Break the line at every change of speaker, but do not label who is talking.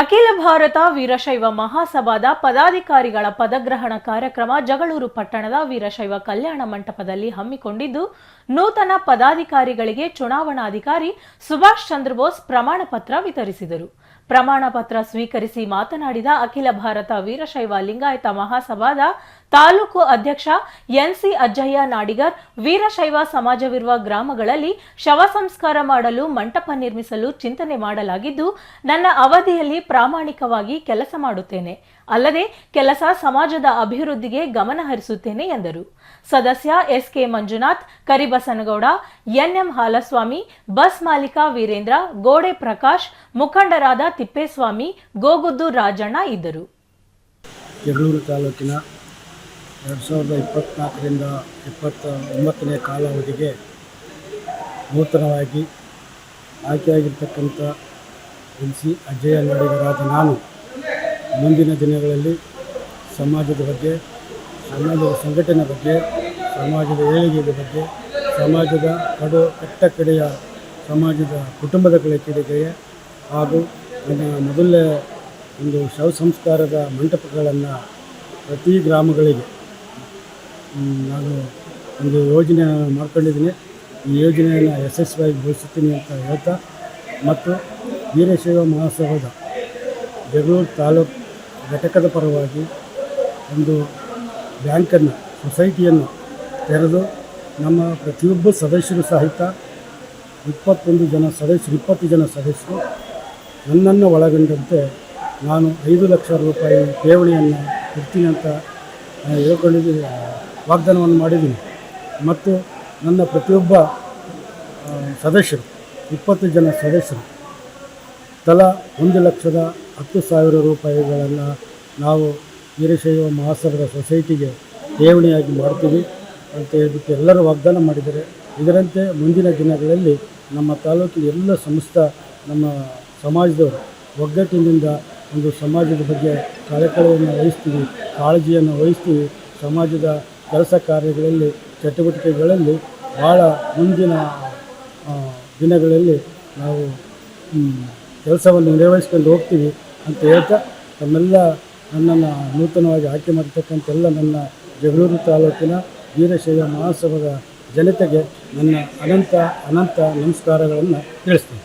ಅಖಿಲ ಭಾರತ ವೀರಶೈವ ಮಹಾಸಭಾದ ಪದಾಧಿಕಾರಿಗಳ ಪದಗ್ರಹಣ ಕಾರ್ಯಕ್ರಮ ಜಗಳೂರು ಪಟ್ಟಣದ ವೀರಶೈವ ಕಲ್ಯಾಣ ಮಂಟಪದಲ್ಲಿ ಹಮ್ಮಿಕೊಂಡಿದ್ದು, ನೂತನ ಪದಾಧಿಕಾರಿಗಳಿಗೆ ಚುನಾವಣಾಧಿಕಾರಿ ಸುಭಾಷ್ ಚಂದ್ರ ಬೋಸ್ ಪ್ರಮಾಣ ಪತ್ರ ವಿತರಿಸಿದರು. ಪ್ರಮಾಣ ಪತ್ರ ಸ್ವೀಕರಿಸಿ ಮಾತನಾಡಿದ ಅಖಿಲ ಭಾರತ ವೀರಶೈವ ಲಿಂಗಾಯತ ಮಹಾಸಭಾದ ತಾಲೂಕು ಅಧ್ಯಕ್ಷ ಎನ್ಸಿ ಅಜ್ಜಯ್ಯ ನಾಡಿಗರ್, ವೀರಶೈವ ಸಮಾಜವಿರುವ ಗ್ರಾಮಗಳಲ್ಲಿ ಶವ ಸಂಸ್ಕಾರ ಮಾಡಲು ಮಂಟಪ ನಿರ್ಮಿಸಲು ಚಿಂತನೆ ಮಾಡಲಾಗಿದ್ದು, ನನ್ನ ಅವಧಿಯಲ್ಲಿ ಪ್ರಾಮಾಣಿಕವಾಗಿ ಕೆಲಸ ಮಾಡುತ್ತೇನೆ. ಅಲ್ಲದೆ ಕೆಲಸ ಸಮಾಜದ ಅಭಿವೃದ್ಧಿಗೆ ಗಮನ ಹರಿಸುತ್ತೇನೆ ಎಂದರು. ಸದಸ್ಯ S K Manjunath, Karibasanagouda, N M Halaswamy, bus ಮಾಲೀಕ ವೀರೇಂದ್ರ, ಗೋಡೆ ಪ್ರಕಾಶ್, ಮುಖಂಡರಾದ ತಿಪ್ಪೇಸ್ವಾಮಿ, ಗೋಗುದ್ದು ರಾಜಣ್ಣ ಇದ್ದರು.
ತಾಲೂಕಿನ ಎರಡು ಸಾವಿರದ ಇಪ್ಪತ್ನಾಲ್ಕರಿಂದ ಇಪ್ಪತ್ತ ಒಂಬತ್ತನೇ ಕಾಲಾವಧಿಗೆ ನೂತನವಾಗಿ ಆಯ್ಕೆಯಾಗಿರ್ತಕ್ಕಂಥ ಎನ್ ಸಿ ಅಜಯ ನಾಡಿಗರಾದ ನಾನು ಮುಂದಿನ ದಿನಗಳಲ್ಲಿ ಸಮಾಜದ ಬಗ್ಗೆ, ಸಮಾಜದ ಸಂಘಟನೆ ಬಗ್ಗೆ, ಸಮಾಜದ ಏಳಿಗೆಯ ಬಗ್ಗೆ, ಸಮಾಜದ ಕಡು ಕಟ್ಟ ಕಡೆಯ ಸಮಾಜದ ಕುಟುಂಬದ ಕಡೆ ಕಡೆಗೆ ಹಾಗೂ ನನ್ನ ಮೊದಲನೇ ಒಂದು ಶವ ಸಂಸ್ಕಾರದ ಮಂಟಪಗಳನ್ನು ಪ್ರತಿ ಗ್ರಾಮಗಳಿಗೆ ನಾನು ಒಂದು ಯೋಜನೆ ಮಾಡ್ಕೊಂಡಿದ್ದೀನಿ. ಈ ಯೋಜನೆಯನ್ನು ಯಶಸ್ವಿಯಾಗಿ ಬಯಸುತ್ತೀನಿ ಅಂತ ಹೇಳ್ತಾ, ಮತ್ತು ವೀರಶೈವ ಮಹಾಸಭಾದ ಜಗಳೂರು ತಾಲೂಕು ಘಟಕದ ಪರವಾಗಿ ಒಂದು ಬ್ಯಾಂಕನ್ನು, ಸೊಸೈಟಿಯನ್ನು ತೆರೆದು ನಮ್ಮ ಪ್ರತಿಯೊಬ್ಬ ಸದಸ್ಯರು ಸಹಿತ ಇಪ್ಪತ್ತೊಂದು ಜನ ಸದಸ್ಯರು, ಇಪ್ಪತ್ತು ಜನ ಸದಸ್ಯರು ನನ್ನನ್ನು ಒಳಗೊಂಡಂತೆ ನಾನು ಐದು ಲಕ್ಷ ರೂಪಾಯಿ ಠೇವಣಿಯನ್ನು ಇಡ್ತೀನಿ ಅಂತ ಹೇಳ್ಕೊಂಡಿದ್ದೀನಿ ವಾಗ್ದಾನವನ್ನು ಮಾಡಿದ್ದೀನಿ. ಮತ್ತು ನನ್ನ ಪ್ರತಿಯೊಬ್ಬ ಸದಸ್ಯರು, ಇಪ್ಪತ್ತು ಜನ ಸದಸ್ಯರು ತಲಾ ಒಂದು ಲಕ್ಷದ ಹತ್ತು ಸಾವಿರ ರೂಪಾಯಿಗಳನ್ನು ನಾವು ವೀರಶೈವ ಮಹಾಸಭದ ಸೊಸೈಟಿಗೆ ಠೇವಣಿಯಾಗಿ ಮಾಡ್ತೀವಿ ಅಂತ ಹೇಳ್ಬಿಟ್ಟು ಎಲ್ಲರೂ ವಾಗ್ದಾನ ಮಾಡಿದ್ದಾರೆ. ಇದರಂತೆ ಮುಂದಿನ ದಿನಗಳಲ್ಲಿ ನಮ್ಮ ತಾಲೂಕಿನ ಎಲ್ಲ ಸಂಸ್ಥ ನಮ್ಮ ಸಮಾಜದವರು ಒಗ್ಗಟ್ಟಿನಿಂದ ಒಂದು ಸಮಾಜದ ಬಗ್ಗೆ ಕಳಕಳಿಯನ್ನು ವಹಿಸ್ತೀವಿ, ಕಾಳಜಿಯನ್ನು ವಹಿಸ್ತೀವಿ. ಸಮಾಜದ ಕೆಲಸ ಕಾರ್ಯಗಳಲ್ಲಿ, ಚಟುವಟಿಕೆಗಳಲ್ಲಿ ಭಾಳ ಮುಂದಿನ ದಿನಗಳಲ್ಲಿ ನಾವು ಕೆಲಸವನ್ನು ನಿರ್ವಹಿಸ್ಕೊಂಡು ಹೋಗ್ತೀವಿ. ಅಂತ ಹೇಳ್ತಾ ತಮ್ಮೆಲ್ಲ ನನ್ನನ್ನು ನೂತನವಾಗಿ ಆಯ್ಕೆ ಮಾಡಿರ್ತಕ್ಕಂಥ ಎಲ್ಲ ನನ್ನ ಜಗಳೂರು ತಾಲೂಕಿನ ವೀರಶೈವ ಮಹಾಸಭಾದ ಜನತೆಗೆ ನನ್ನ ಅನಂತ ಅನಂತ ನಮಸ್ಕಾರಗಳನ್ನು ತಿಳಿಸ್ತೀನಿ.